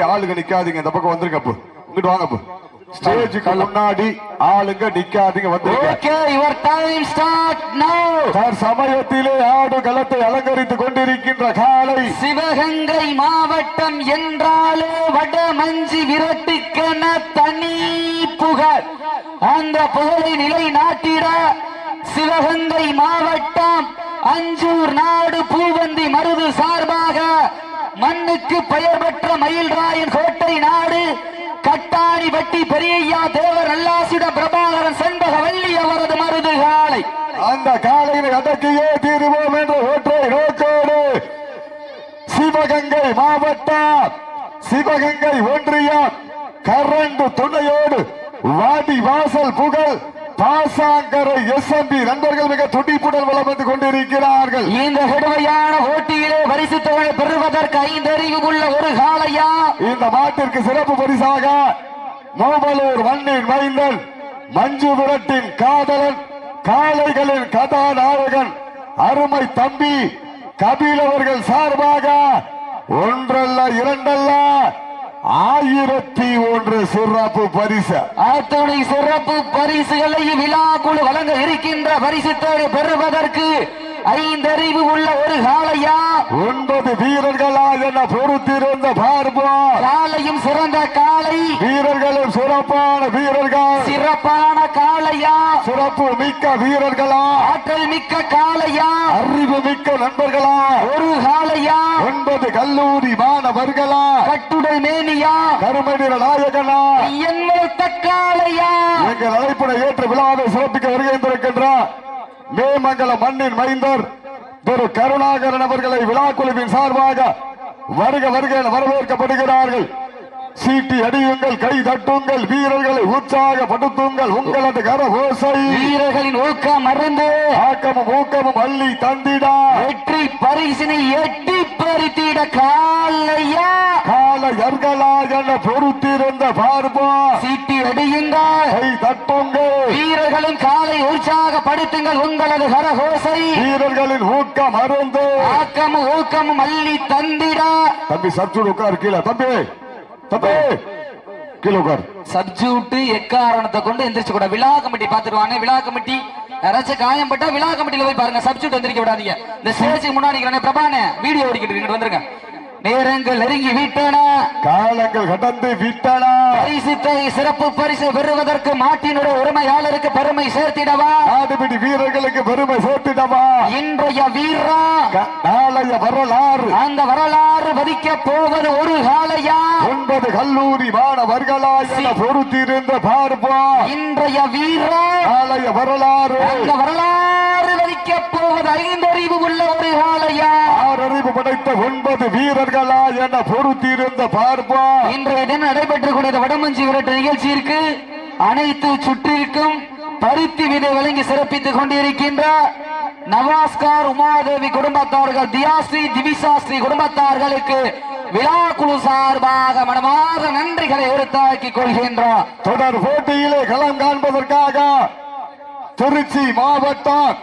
ஆளுங்க நிக்காதீங்க. இந்த பக்கம் வந்துருங்க அப்போ. இங்கிட்டு வாங்க அப்போ. ஸ்டேஜுக்கு முன்னாடி ஆளுங்க நிக்காதீங்க. சார் சமயத்திலே ஆடு களத்தை அலங்கரித்துக் கொண்டிருக்கின்ற காலை சிவகங்கை மாவட்டம் என்றாலே வடமஞ்சி விரட்டுக்கென தனி புகழ். அந்த புகழை நிலைநாட்டிட சிவகங்கை மாவட்டம் அஞ்சூர் நாடு பூவந்தி மருது சார்பாக மண்ணுக்கு பெயர் பெற்ற மயில்ராயன் கோட்டை நாடு கட்டாணி வட்டி பெரியய்யா தேவர் நல்லாசிட பிரபாகரன் செண்பகவல்லி அவரது மருது காலை அந்த காலையில் அதற்கையே தீருவோம் என்ற ஒற்றை நோக்கோடு சிவகங்கை மாவட்டம் சிவகங்கை ஒன்றியம் கரண்டு துணையோடு வாடி வாசல் புகழ் பாசாங்கரை எஸ்எம்பி நண்பர்கள் மிக துடிப்புடன் வளம் வந்து கொண்டிருக்கிறார்கள். இந்த கடுமையான போட்டியிலே பரிசு தொகை பெறுவதற்கு ஐந்தறிவு உள்ள ஒரு காளையா? இந்த மாட்டிற்கு சிறப்பு பரிசாக மூவலூர் மண்ணின் மைந்தன் மஞ்சு விரட்டின் காதலன் காளைகளின் கதாநாயகன் அருமை தம்பி கபில் அவர்கள் சார்பாக ஒன்றல்ல இரண்டல்ல ஆயிரத்தி ஒன்று சிறப்பு பரிசு. அத்துணை சிறப்பு பரிசுகளை விழா குழு வழங்க இருக்கின்ற பரிசு தொகை பெறுவதற்கு ஐந்தறிவு உள்ள ஒரு காளையா? ஒன்பது வீரர்களா என பொறுத்திருந்த பார்ப்போம் காளையும் சிறந்த காளை. வீரர்களும் சிறப்பான வீரர்கள். சிறப்பான காளையா? சிறப்பு மிக்க வீரர்களா? ஆற்றல் மிக்க காளையா? அறிவு மிக்க நண்பர்களா? ஒரு காளையா? ஒன்பது கல்லூரி மாணவர்களா? கட்டுடல் மேனியா? கருமை நிற நாயகனா? என்மொத்த காளையா? எங்கள் அழைப்பினை ஏற்று விழாவை சிறப்பிக்க வருகின்றிருக்கின்றார் மேமங்கல மண்ணின் மைந்தர் திரு கருணாகரன் அவர்களை விழா குழுவின் சார்பாக வருக வருக என வரவேற்கப்படுகிறார்கள். சீட்டி அடியுங்கள் கை தட்டுங்கள் வீரர்களை உற்சாகப்படுத்துங்கள் உங்களது கர ஓசை வீரர்களின் ஊக்கம் மறந்து ஆக்கமும் ஊக்கமும் அள்ளி தந்திடா. வெற்றி பரிசினை எட்டி பறித்திட காலையா? கால என பொறுத்திருந்த பார்ப்போம் சீட்டி அடியுங்கள். கை தட்டுங்கள். வீரர்களின் காலை உற்சாகப்படுத்துங்கள் உங்களது கரகோசை. வீரர்களின் ஊக்கம் அருந்து ஆக்கமும் ஊக்கமும் அள்ளி தந்திட. தம்பி சப்சூட் உட்கார் கீழே. தம்பி. சப்ஜூட்டு எக்காரணத்தை கொண்டு எந்திரிச்சு கூட. விழா கமிட்டி பாத்துருவாங்க விழா கமிட்டி. யாராச்சும் விழா கமிட்டியில போய் பாருங்க. சப்ஜூட் எந்திரிக்க விடாதீங்க. இந்த ஸ்டேஜுக்கு முன்னாடி பிரபானே வீடியோ ஓடிக்கிட்டு இருக்கு, வந்துருங்க. நேரங்கள் நெருங்கி விட்டன. காலங்கள் கடந்து விட்டன. பரிசு தொகை சிறப்பு பரிசு பெறுவதற்கு மாட்டினுடைய உரிமையாளருக்கு பெருமை சேர்த்திடவா? நாடுபிடி வீரர்களுக்கு பெருமை சேர்த்திடவா இன்றைய வீரா க- நாளைய வரலாறு. அந்த வரலாறு வதிக்க போவது ஒரு காலையா ஒன்பது கல்லூரி மாணவர்களா என பொறுத்திருந்த பார்ப்போம் இன்றைய வீரா நாளைய வரலாறு. அந்த வரலாறு வதிக்க போவது ஐந்தறிவு உள்ள ஒரு காலையா ஆறறிவு படைத்த ஒன்பது வீரர்களா என பொறுத்திருந்த பார்ப்போம் இன்றைய தினம் நடைபெற்றுக் கொண்ட வடமஞ்சி விரட்டு நிகழ்ச்சியிற்கு அனைத்து சுற்றிற்கும் பருத்தி விதை வழங்கி சிறப்பித்துக் கொண்டிருக்கின்ற நவாஸ்கார் உமாதேவி குடும்பத்தார்கள் தியாஸ்ரீ திவிசாஸ்ரீ குடும்பத்தார்களுக்கு விழா குழு சார்பாக மனமாக நன்றிகளை உறுத்தாக்கிக் கொள்கின்றோம். தொடர் போட்டியிலே களம் காண்பதற்காக திருச்சி மாவட்டம்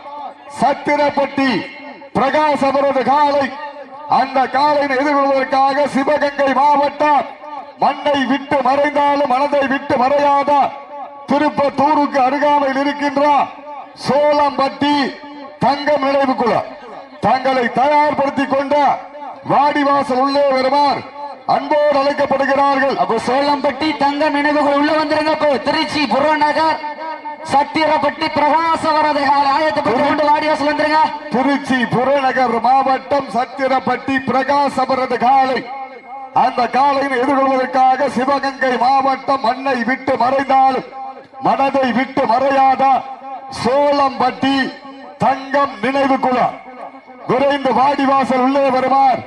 சத்திரப்பட்டி பிரகாஷ் அவரது காலை அந்த காலையில் எதிர்கொள்வதற்காக சிவகங்கை மாவட்டம் மண்ணை விட்டு மறைந்தாலும் மனதை விட்டு மறையாத திருப்பத்தூருக்கு அருகாமையில் இருக்கின்ற சோளம்பட்டி தங்கம் நினைவு குழு தங்களை தயார்படுத்திக் கொண்ட வாடிவாசல் உள்ளே வருமாறு அன்போடு அழைக்கப்படுகிறார்கள். அப்போ சோளம்பட்டி தங்க நினைவுகள் உள்ள வந்துருங்க திருச்சி புறநகர் சத்திரப்பட்டி பிரகாசவரது ஆயத்தப்பட்டு கொண்டு வாடிவாசல் வந்துருங்க. திருச்சி புறநகர் மாவட்டம் சத்திரப்பட்டி பிரகாஷ் அவரது காலை அந்த காலையை எதிர்கொள்வதற்காக சிவகங்கை மாவட்டம் மண்ணை விட்டு மறைந்தாலும் மனதை விட்டு மறையாத சோளம்பட்டி தங்கம் நினைவு குழு குறைந்து வாடிவாசல் உள்ளே வருவார்.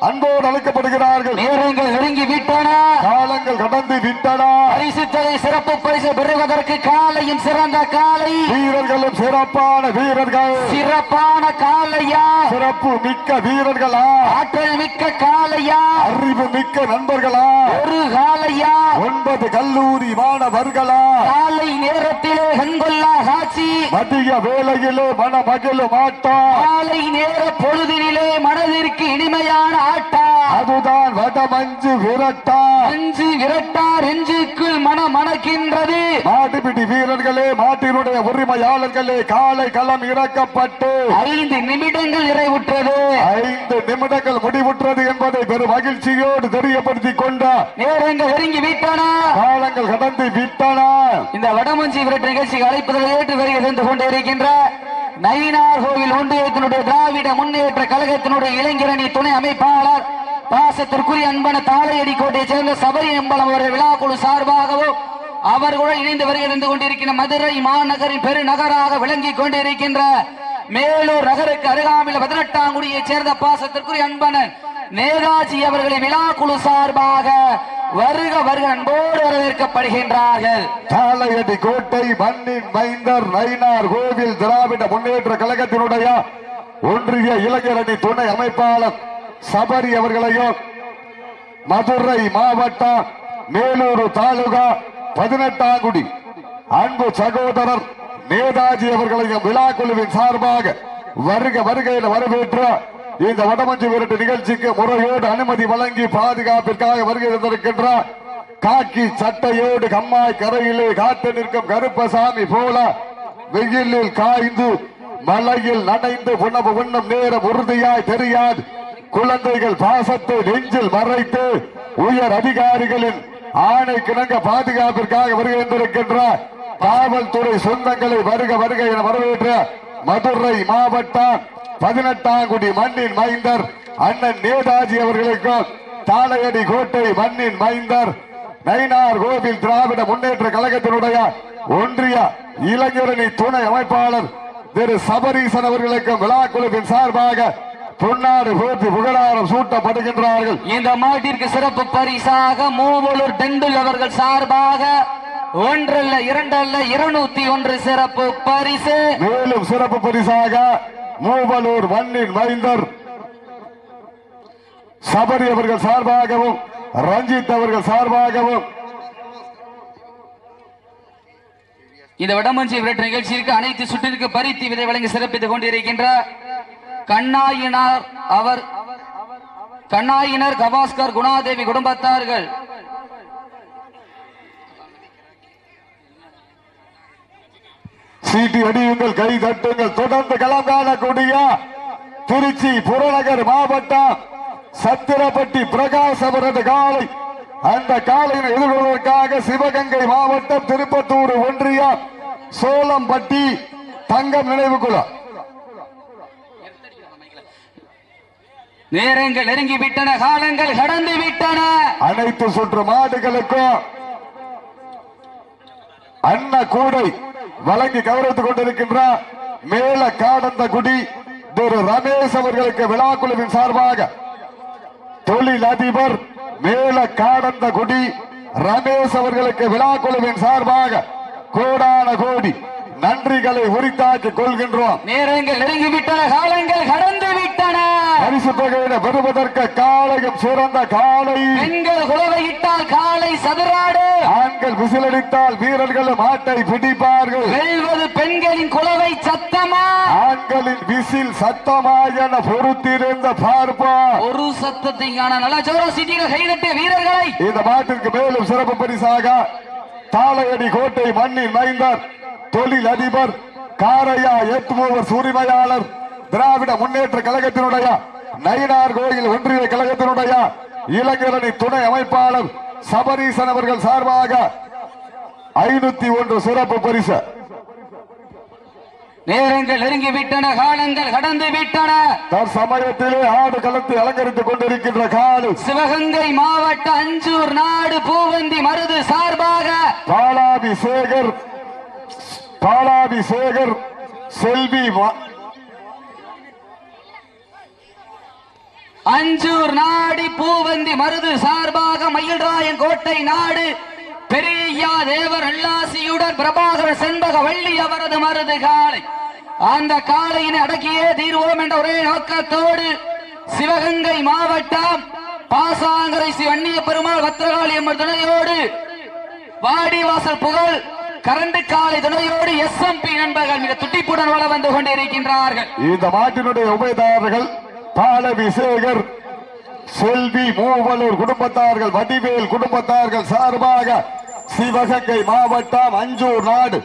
அன்போடு அழைக்கப்படுகிறார்கள். நேரங்கள் நெருங்கி விட்டன. காலங்கள் கடந்து விட்டன. பரிசு தொகை சிறப்பு பரிசு பெறுவதற்கு காலையும் சிறந்த காலை. வீரர்களும் சிறப்பான வீரர்கள். சிறப்பான காலையா? சிறப்பு மிக்க வீரர்களா? ஆற்றல் மிக்க காலையா? அறிவு மிக்க நண்பர்களா? ஒரு காலையா? ஒன்பது கல்லூரி மாணவர்களா? காலை நேரத்திலே கண்கொள்ளா காட்சி. மதிய வேளையிலே மன மகிழும் ஆட்டம் காலை நேர பொழுதினிலே மனதிற்கு இனிமையான ஆட்டம் அதுதான் வடமஞ்சு விரட்டா. அஞ்சு விரட்டார் நெஞ்சுக்குள் மன மணக்கின்றது. மாட்டுப்பிடி வீரர்களே மாட்டினுடைய உரிமையாளர்களே காலை களம் இறக்கப்பட்டு. ஐந்து நிமிடங்கள் நிறைவுற்றது. ஐந்து நிமிடங்கள் முடிவுற்றது என்பதை பெரும் மகிழ்ச்சியோடு தெரியப்படுத்திக் கொண்டார் நேரங்கள் நெருங்கி விட்டன. காலங்கள் கடந்து விட்டன. இந்த வடமஞ்சி விரட்டு நிகழ்ச்சிக்கு அழைப்பதில் ஏற்று வருகை சென்று கொண்டிருக்கின்ற நயினார் கோவில் ஒன்றியத்தினுடைய திராவிட முன்னேற்ற கழகத்தினுடைய இளைஞரணி துணை அமைப்பாளர் பாசத்திற்குரிய அன்பன தாளையடி கோட்டையை சேர்ந்த சபரி அம்பலம் அவர்கள் விழாக்குழு சார்பாகவும் அவர்களுடன் இணைந்து வருகை இருந்து கொண்டிருக்கின்ற மதுரை மாநகரின் பெருநகராக விளங்கிக் கொண்டிருக்கின்ற மேலூர் நகருக்கு அருகாமையில் பதினெட்டாங்குடியைச் சேர்ந்த பாசத்திற்குரிய அன்பனன் நேதாஜி அவர்களின் குழு சார்பாக வருக வருக அன்போடு வரவேற்கப்படுகின்றார்கள். தாளையடி கோட்டை மண்ணின் மைந்தர் நயினார் கோவில் திராவிட முன்னேற்ற கழகத்தினுடைய ஒன்றிய இளைஞரணி துணை அமைப்பாளர் சபரி அவர்களையும் மதுரை மாவட்டம் மேலூர் தாலுகா பதினெட்டாங்குடி அன்பு சகோதரர் நேதாஜி அவர்களையும் விழா குழுவின் சார்பாக வருக வருகையில் வரவேற்ற வரவேற்று இந்த வடமஞ்சு விரட்டு நிகழ்ச்சிக்கு முறையோடு அனுமதி வழங்கி பாதுகாப்பிற்காக வருகை தந்திருக்கின்றார் காக்கி சட்டையோடு கம்மாய் கரையிலே காத்து நிற்கும் கருப்பசாமி போல வெயிலில் காய்ந்து மலையில் நனைந்து உணவு உண்ணும் நேரம் உறுதியாய் தெரியாது. குழந்தைகள் பாசத்தை நெஞ்சில் மறைத்து உயர் அதிகாரிகளின் ஆணை கிணங்க பாதுகாப்பிற்காக வருகின்றிருக்கின்ற காவல்துறை சொந்தங்களை வருக வருக என வரவேற்ற மதுரை மாவட்டம் பதினெட்டாங்குடி மண்ணின் மைந்தர் அண்ணன் நேதாஜி அவர்களுக்கும் தாளையடி கோட்டை மண்ணின் மைந்தர் நயினார் கோவில் திராவிட முன்னேற்ற கழகத்தினுடைய ஒன்றிய இளைஞரணி துணை அமைப்பாளர் திரு சபரீசன் அவர்களுக்கும் விழா குழுவின் சார்பாக பொன்னாடு போற்றி புகழாரம் சூட்டப்படுகின்றார்கள். இந்த மாட்டிற்கு சிறப்பு பரிசாக மூவலூர் டெண்டில் அவர்கள் சார்பாக ஒன்றல்ல இரண்டல்ல இருநூத்தி ஒன்று சிறப்பு பரிசு. மேலும் சிறப்பு பரிசாக மூவலூர் மண்ணின் மைந்தர் சபரி அவர்கள் சார்பாகவும் ரஞ்சித் அவர்கள் சார்பாகவும். இந்த வடமஞ்சி விரட்டு நிகழ்ச்சிக்கு அனைத்து சுற்றிற்கு பரித்தி விதை வழங்கி சிறப்பித்துக் கொண்டிருக்கின்ற கண்ணாயினார் அவர் கண்ணாயினர் கவாஸ்கர் குணாதேவி குடும்பத்தார்கள். சீட்டி அடியுங்கள் கை தட்டுங்கள். தொடர்ந்து களம் காணக்கூடிய திருச்சி புறநகர் மாவட்டம் சத்திரப்பட்டி பிரகாஷ் அவரது காலை. அந்த காலையினை எதிர்கொள்வதற்காக சிவகங்கை மாவட்டம் திருப்பத்தூர் ஒன்றியம் சோளம்பட்டி தங்கம் நினைவு குழு. நேரங்கள் நெருங்கி விட்டன காலங்கள் கடந்து விட்டன அனைத்து சுற்று மாடுகளுக்கும் அன்ன கூடை வழங்கி கௌரவித்துக் கொண்டிருக்கின்ற மேல காடந்த குடி திரு ரமேஷ் அவர்களுக்கு விழா குழுவின் சார்பாக தொழில் அதிபர் மேல காடந்த குடி ரமேஷ் அவர்களுக்கு விழா குழுவின் சார்பாக கோடான கோடி நன்றிகளை உரித்தாக்கி கொள்கின்றோம். நேரங்கள் நெருங்கி விட்டன காலங்கள் கடந்து விட்டன பரிசு தொகையினை பெறுவதற்கு காலையும் சிறந்த காலை பெண்கள் குலவையிட்டால் காலை சதுராடு. ஆண்கள் விசிலடித்தால் வீரர்கள் மாட்டை பிடிப்பார்கள். வெல்வது பெண்களின் குலவை சத்தமா? ஆண்களின் விசில் சத்தமாயன பொறுத்திருந்த பார்ப்போம் ஒரு சத்தத்தை காண நல்ல ஜோர சிட்டியில கைதட்டிய வீரர்களை. இந்த மாட்டிற்கு மேலும் சிறப்பு பரிசாக தாளையடி கோட்டை மண்ணின் மைந்தர். தொழில் அதிபர் காரையா ஏற்றுமோவர் உரிமையாளர் திராவிட முன்னேற்ற கழகத்தினுடைய நயினார் கோயில் ஒன்றிய கழகத்தினுடைய இளைஞரணி துணை அமைப்பாளர் சபரீசன் அவர்கள் சார்பாக ஐநூத்தி ஒன்று சிறப்பு பரிசு. நேரங்கள் நெருங்கி விட்டன காலங்கள் கடந்து விட்டன தற்சமயத்திலே ஆடு களத்தை அலங்கரித்துக் கொண்டிருக்கின்ற காலு. சிவகங்கை மாவட்ட அஞ்சூர் நாடு பூவந்தி மருது சார்பாக பாலாபிஷேகர் பாலாபிஷேகர் செல்வி அஞ்சூர் நாடி பூவந்தி மருது சார்பாக மயில்ராயன் கோட்டை நாடு பெரியா தேவர் அல்லாசியுடன் பிரபாகர செண்பக வள்ளி அவரது மருது காலை. அந்த காலையினை அடக்கியே தீர்வோம் என்ற ஒரே நோக்கத்தோடு சிவகங்கை மாவட்டம் பாசாங்கரை ஸ்ரீ வன்னிய பெருமாள் பத்திரகாளி அம்மன் துணையோடு வாடிவாசல் புகழ் கரண்டு காலை துணையோடு எஸ் நண்பர்கள் மிக துட்டிப்புடன் வள வந்து கொண்டிருக்கின்றார்கள். இந்த மாட்டினுடைய உபயதாரர்கள் பாலாபிஷேகர் செல்வி மூவலூர் குடும்பத்தார்கள் வடிவேல் குடும்பத்தார்கள் சார்பாக சிவகங்கை மாவட்டம் அஞ்சூர் நாடு.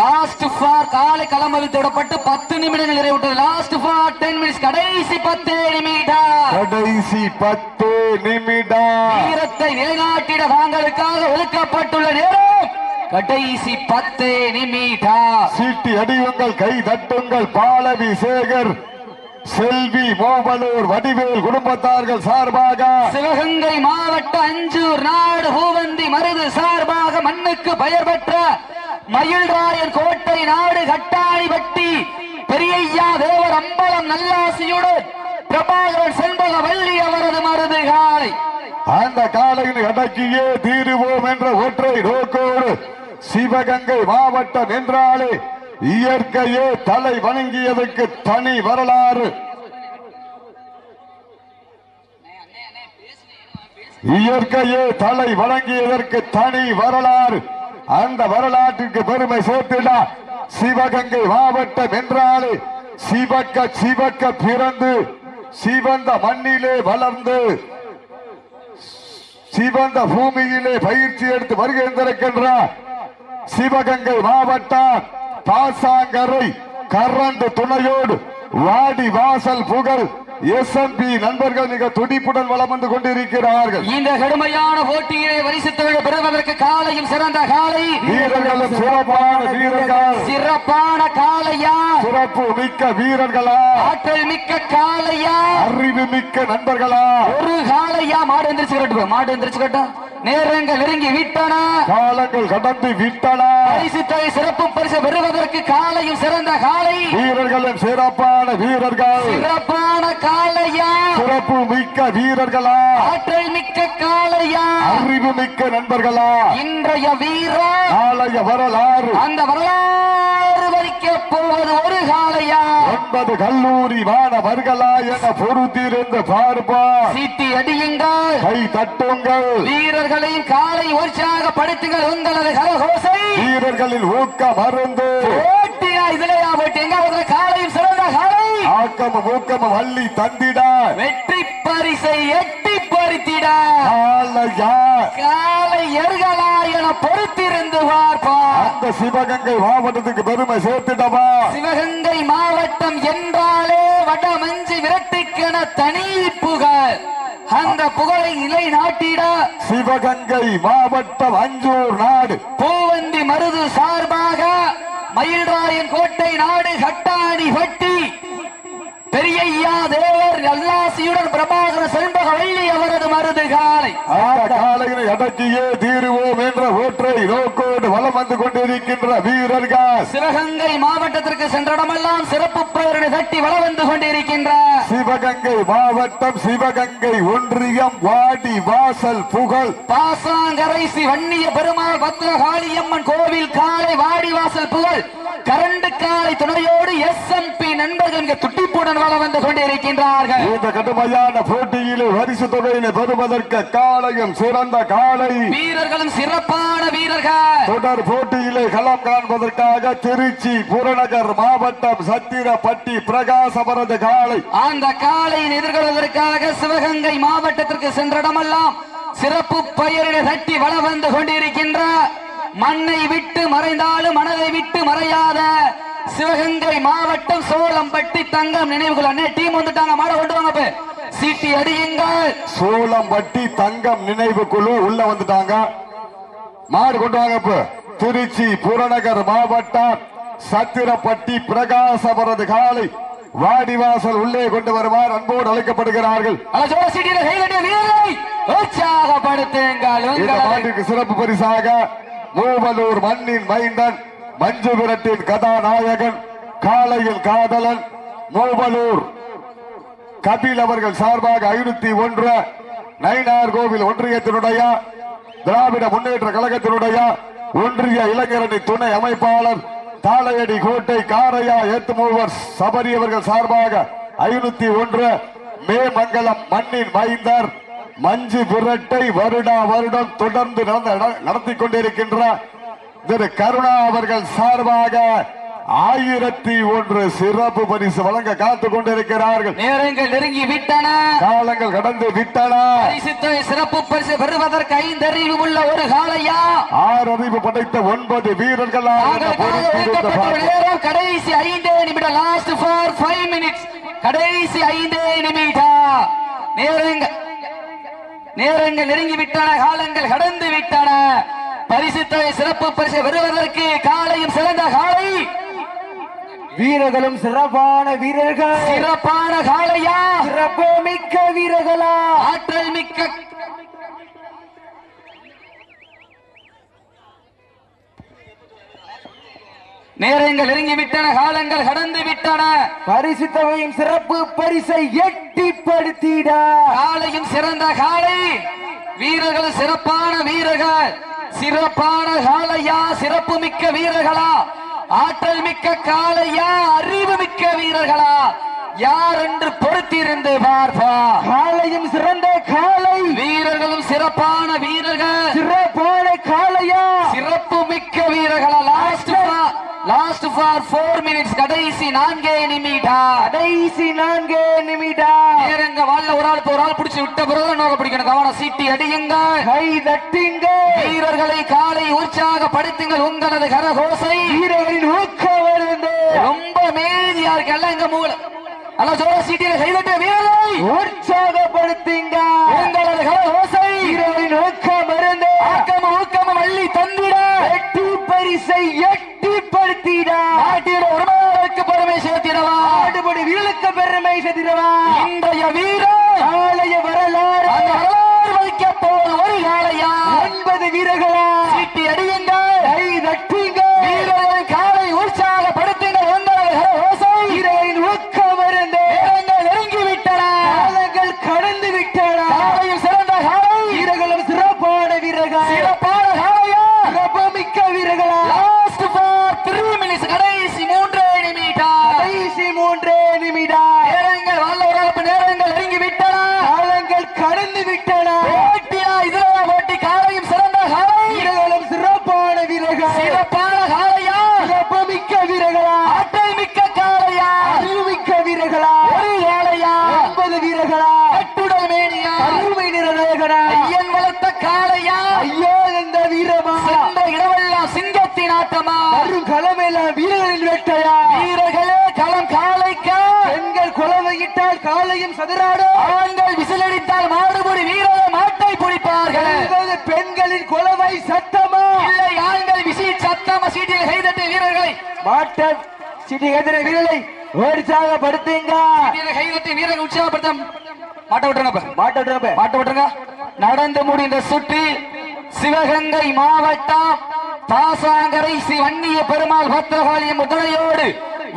லாஸ்ட் ஃபார் காலை களமவித்து விடப்பட்டு பத்து நிமிடங்கள் நிறைவுற்றது. லாஸ்ட் ஃபார் டென் மினிட்ஸ் கடைசி பத்து நிமிடம். கடைசி பத்து நிமிடம். வீரத்தை நிலைநாட்டிட தாங்களுக்காக ஒதுக்கப்பட்டுள்ள நேரம் கடைசி பத்து நிமிடம் சீட்டி அடியுங்கள் கை தட்டுங்கள் பாலவி சேகர் செல்வி மூவலூர் வடிவேல் குடும்பத்தார்கள் சார்பாக. சிவகங்கை மாவட்ட அஞ்சூர் நாடு பூவந்தி மருது சார்பாக மண்ணுக்கு பெயர் பெற்ற மயில்ராயன் கோட்டை நாடு கட்டாணிப்பட்டி பெரியய்யா தேவர் அம்பலம் நல்லாசியுடன் பிரபாகரன் செண்பக வள்ளி அவரது மருது காலை அந்த காலையில் அடக்கியே தீருவோம் என்ற ஒற்றை நோக்கோடு சிவகங்கை மாவட்டம் என்றாலே இயற்கையே தலை வணங்கியதற்கு தனி வரலாறு. இயற்கையே தலை வழங்கியதற்கு தனி வரலாறு. அந்த வரலாற்றுக்கு பெருமை சேர்த்துடா. சிவகங்கை மாவட்டம் என்றாலே சிவக்க சிவக்க பிறந்து சிவந்த மண்ணிலே வளர்ந்து சிவந்த பூமியிலே பயிற்சி எடுத்து வருகின்றிருக்கின்றார் சிவகங்கை மாவட்டம் பாசாங்கரை கரண்டு துணையோடு வாடி வாசல் புகழ். எஸ்எம்பி நண்பர்கள் மிக துடிப்புடன் வலம் வந்து கொண்டிருக்கிறார்கள். இந்த கடுமையான போட்டியை வரிசைத்தொழில் பெறுவதற்கு காலையும் சிறந்த காலை. வீரர்களும் சிறப்பான வீரர்கள். சிறப்பான காலையா? சிறப்பு மிக்க வீரர்களா? ஆற்றல் மிக்க காலையா? அறிவு மிக்க நண்பர்களா? ஒரு காலையா? மாடு எந்திரிச்சு கட்டும் மாடு எந்திரிச்சு கட்டும் நேரங்கள் நெருங்கி விட்டன. காலங்கள் கடந்து விட்டன. பரிசு தொகை சிறப்பு பரிசு பெறுவதற்கு காலையும் சிறந்த காலை. வீரர்களும் சிறப்பான வீரர்கள். சிறப்பான காலையா சிறப்பு மிக்க வீரர்களா? ஆற்றல் மிக்க காலையா அறிவு மிக்க நண்பர்களா? இன்றைய வீரா நாளைய வரலாறு. அந்த வரலாறு வரிக்க போவது ஒரு காலையா ஒன்பது கல்லூரி மாணவர்களா என பொறுத்திருந்து பார்ப்பா சீட்டி அடியுங்கள். கை தட்டுங்கள். வீரர்களையும் காலை உற்சாகப்படுத்துங்கள் உங்களது கரகோசை. வீரர்களில் ஊக்க மருந்து. ஓட்டினா இதுலயா போட்டு எங்க காலையும் சிறந்த ஆக்கமும் ஊக்கமும் அள்ளி தந்திட. வெற்றி பரிசை எட்டி பறித்திட நாளையா காலை எருகலா என பொறுத்திருந்து பார்ப்பார் அந்த சிவகங்கை மாவட்டத்துக்கு பெருமை சேர்த்திடவா. சிவகங்கை மாவட்டம் என்றாலே வடமஞ்சு விரட்டுக்கென தனி புகழ். அந்த புகழை நிலை நாட்டிட. சிவகங்கை மாவட்டம் அஞ்சூர் நாடு. பூவந்தி மருது சார்பாக மயில்ராயன் கோட்டை நாடு கட்டாணி பட்டி பெரியய்யா தேவர் நல்லாசியுடன் பிரபாகர செல்வக வள்ளி அவரது மருது காலை. காலையினை அடக்கியே தீருவோம் என்ற ஒற்றை நோக்கோடு வலம் வந்து கொண்டிருக்கின்ற வீரர்கள் சிவகங்கை மாவட்டத்திற்கு சென்றடமெல்லாம் சிறப்பு பெயரினை தட்டி வள வந்து கொண்டிருக்கின்ற சிவகங்கை மாவட்டம் சிவகங்கை ஒன்றியம் வாடி வாசல் புகழ். பாசாங்கரைசி வன்னிய பெருமாள் பத்ரகாளியம்மன் கோவில் காலை வாடிவாசல் புகழ். கரண்டு காலை துணையோடு எஸ் எம் பி நண்பர்கள் இங்கு துட்டிப்புடன் வள வந்து கொண்டிருக்கின்றார்கள். இந்த கடுமையான போட்டியிலே பரிசு தொகையினை பெறுவதற்கு காலையும் சிறந்த காலை. வீரர்களும் சிறப்பான வீரர்கள். தொடர் போட்டியிலே களம் காண்பதற்காக திருச்சி புறநகர் மாவட்டம் சத்திரப்பட்டி பிரகாசபரது காலை. அந்த காலையின் எதிர்கொள்வதற்காக சிவகங்கை மாவட்டத்திற்கு சென்றடமெல்லாம் சிறப்பு பெயரினை தட்டி வள வந்து கொண்டிருக்கின்ற மண்ணை விட்டு மறைந்தாலும் மனதை விட்டு மறையாத சிவகங்கை மாவட்டம் சோளம்பட்டி தங்கம் நினைவுகள் அண்ணே டீம் வந்துட்டாங்க மாட கொண்டு வாங்க. சீட்டி அடியுங்கள். சூளம்பட்டி தங்கம் நினைவு குழு உள்ள வந்துட்டாங்க. மாடு கொண்டு வாங்க திருச்சி புறநகர் மாவட்டம் சத்திரப்பட்டி பிரகாசபரது காலை வாடிவாசல் உள்ளே கொண்டு வருமாறு அன்போடு அழைக்கப்படுகிறார்கள். உற்சாகப்படுத்துங்கள் சிறப்பு பரிசாக மூவலூர் மண்ணின் மைந்தன் மஞ்சுபுரத்தின் கதாநாயகன் காலையில் காதலன் மூவலூர். கபில் அவர்கள் சார்பாக ஐநூத்தி ஒன்று நயினார் கோவில் ஒன்றியத்தினுடைய திராவிட முன்னேற்ற கழகத்தினுடைய ஒன்றிய இளைஞரணி துணை அமைப்பாளர் தாளையடி கோட்டை காரையா ஏத்துமூவர் சபரி அவர்கள் சார்பாக ஐநூத்தி ஒன்று மே மங்கலம் மண்ணின் மைந்தர் மஞ்சு விரட்டை வருடா வருடம் தொடர்ந்து நடத்தி கொண்டிருக்கின்ற திரு கருணா அவர்கள் சார்பாக ஆயிரத்தி ஒன்று சிறப்பு பரிசு வழங்க காத்துக் கொண்டிருக்கிறார்கள். நேரங்கள் நெருங்கி விட்டன. காலங்கள் கடந்து விட்டன. சிறப்பு பரிசு பெறுவதற்கு ஐந்து அறிவு உள்ள ஒரு காளையா? ஆறு அறிவு படைத்த ஒன்பது நேரம் கடைசி ஐந்தே நிமிடம் லாஸ்ட் ஃபார் ஃபைவ் மினிட்ஸ் கடைசி ஐந்தே நிமிடம். நேரங்கள் நேரங்கள் நெருங்கி விட்டன காலங்கள் கடந்து விட்டன. பரிசு தொகை சிறப்பு பரிசு பெறுவதற்கு காலையும் சிறந்த காலை. வீரர்களும் சிறப்பான வீரர்கள். சிறப்பான காளையா? சிறப்பு மிக்க வீரர்களா? ஆற்றல் மிக்க நேரங்கள் நெருங்கி விட்டன காலங்கள் கடந்து விட்டன பரிசு தொகையும் சிறப்பு பரிசை எட்டிப்படுத்திட. காலையும் சிறந்த காளை வீரர்கள் சிறப்பான வீரர்கள். சிறப்பான காளையா சிறப்பு மிக்க வீரர்களா? ஆற்றல் மிக்க காளையா அறிவு மிக்க வீரர்களா? யார் என்று பொறுத்திருந்து பார்ப்பா. காலையும் சிறந்த காலை. வீரர்களும் சிறப்பான வீரர்கள். சிறப்பான காளையா சிறப்பு மிக்க வீரர்களா? லாஸ்ட் ஃபார் ஃபோர் மினிட்ஸ் கடைசி நான்கே நிமிடம் கடைசி நான்கு நிமிடம் நேரங்க வாழ ஒரு ஆள் ஒரு ஆள் பிடிச்சு விட்ட பிறகு நோக்க பிடிக்கணும். கவனம் சீட்டி அடியுங்க கை தட்டுங்க வீரர்களை காலை உற்சாகப்படுத்துங்கள். உங்களது கரகோசை. வீரர்களின் ஊக்கம் வருது ரொம்ப மேதியா இருக்கு எல்லாம் இங்க மூல அல்ல ஜோர சீட்டியில கைதட்ட வீரர்களை உற்சாகப்படுத்துங்க உங்களது கரகோசை. வீரர்களின் ஊக்கம் வருது ஆக்கமும் ஊக்கமும் அள்ளி தந்திட. எட்டி பரிசை எட்டிப்படுத்திட நாட்டிட உரிமையாளருக்கு பெருமை சேர்த்திடவா? ஆடுபடி வீழுக்க பெருமை செதிரவா இன்றைய வீரர் ஆலய வரலாறு அந்த வரலாறு வைக்க போவது ஒரு காலையா ஒன்பது வீரர்களா சீட்டி அடியுங்கள் கை தட்டுங்க வீரர்களை காலை உற்சாகப்படுத்துங்கள் உங்களது கரகோசை வீரர்களின் ஊக்கம் வருது நேரங்கள் நெருங்கி விட்டன காலங்கள் கடந்து விட்டன காலையும் சிறந்த காலை வீரர்களும் சிறப்பான வீரர்கள் சிறப்பான காலையா சிறப்புமிக்க வீரர்களா லாஸ்ட் ஃபார் த்ரீ மினிட்ஸ் கடைசி மூன்றே நிமிடம் கடைசி மூன்றே நிமிடம் நேரங்கள் வல்ல உறப்பு நேரங்கள் நெருங்கி விட்டன காலங்கள் கடந்து விட்டனா போட்டியா இதுல போட்டி காலையும் சிறந்த காலை வீரர்களும் சிறப்பான வீரர்கள் சிறப்பான காலையா சிறப்புமிக்க வீரர்களா ஆற்றல் மிக்க காலையா அறிவுமிக்க வீரர்களா ஒரு காலையா ஒன்பது வீரர்களா கட்டுடல் மேனியா அருமை நிறநாயகனா ஐயன் வளர்த்த காலையா ஐயோ இந்த வீரமா சென்ற இடமெல்லாம் சிங்கத்தின் ஆட்டமா வரும் களமெல்லாம் வீரர்களின் வேட்டையா வீரர்களே களம் காலைக்கா பெண்கள் குலவையிட்டால் காலையும் சதுராடும் ஆண்கள் விசிலடித்தால் மாடுபடி வீரர்கள் மாட்டை பிடிப்பார்கள் என்பது பெண்களின் குலவை சத்தமா இல்லை ஆண்கள் விசி சத்தம சீட்டில் மாட்ட சிட்டி எதிர வீரரை உற்சாகப்படுத்துங்க. சீட்டில் கைதட்டி வீரர்கள் உற்சாகப்படுத்த மாட்ட விட்டுருங்க இப்ப. மாட்ட விட்டுறப்ப மாட்ட விட்டுருங்க. நடந்து முடிந்த சுற்றி சிவகங்கை மாவட்டம் பாசாங்கரை ஸ்ரீ வன்னிய பெருமாள் பத்திரகாளியம் துணையோடு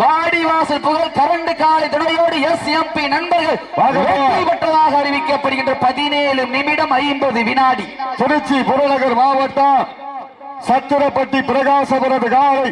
வாடிவாசல் புகழ் கரண்டு காலை துணையோடு எஸ் எம்பி நண்பர்கள் வெற்றி பெற்றதாக அறிவிக்கப்படுகின்ற பதினேழு நிமிடம் ஐம்பது வினாடி. திருச்சி புறநகர் மாவட்டம் சத்திரப்பட்டி பிரகாசபுரது காலை